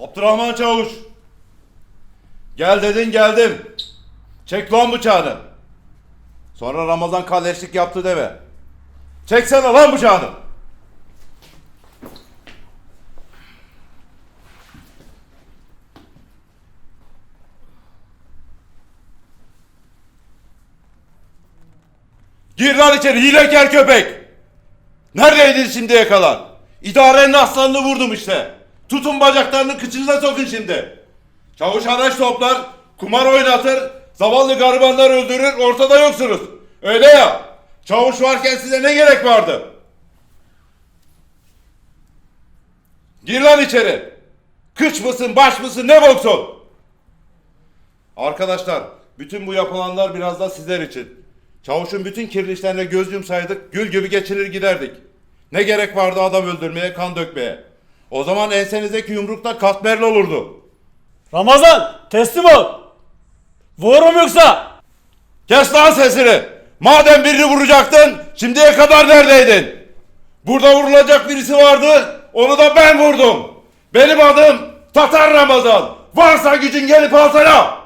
Abdurrahman Çavuş. Gel dedin geldim. Çek lan bıçağını. Sonra Ramazan kalleşlik yaptı deme. Çeksene lan bıçağını. Gir lan içeri hilekar köpek. Neredeydin şimdiye kadar? İdarenin aslanını vurdum işte. Tutun bacaklarını kıçınıza sokun şimdi. Çavuş araç toplar, kumar oynatır, zavallı garibanlar öldürür, ortada yoksunuz. Öyle ya. Çavuş varken size ne gerek vardı? Gir lan içeri. Kıç mısın, baş mısın, ne boksun? Arkadaşlar, bütün bu yapılanlar biraz da sizler için. Çavuşun bütün kirli işlerine göz yumsaydık, gül gibi geçinir giderdik. Ne gerek vardı adam öldürmeye, kan dökmeye? O zaman ensenizdeki yumrukta katmerli olurdu. Ramazan teslim ol. Vururum yoksa. Kes lan sesini! Madem birini vuracaktın, şimdiye kadar neredeydin? Burada vurulacak birisi vardı, onu da ben vurdum. Benim adım Tatar Ramazan. Varsa gücün gelip alsana!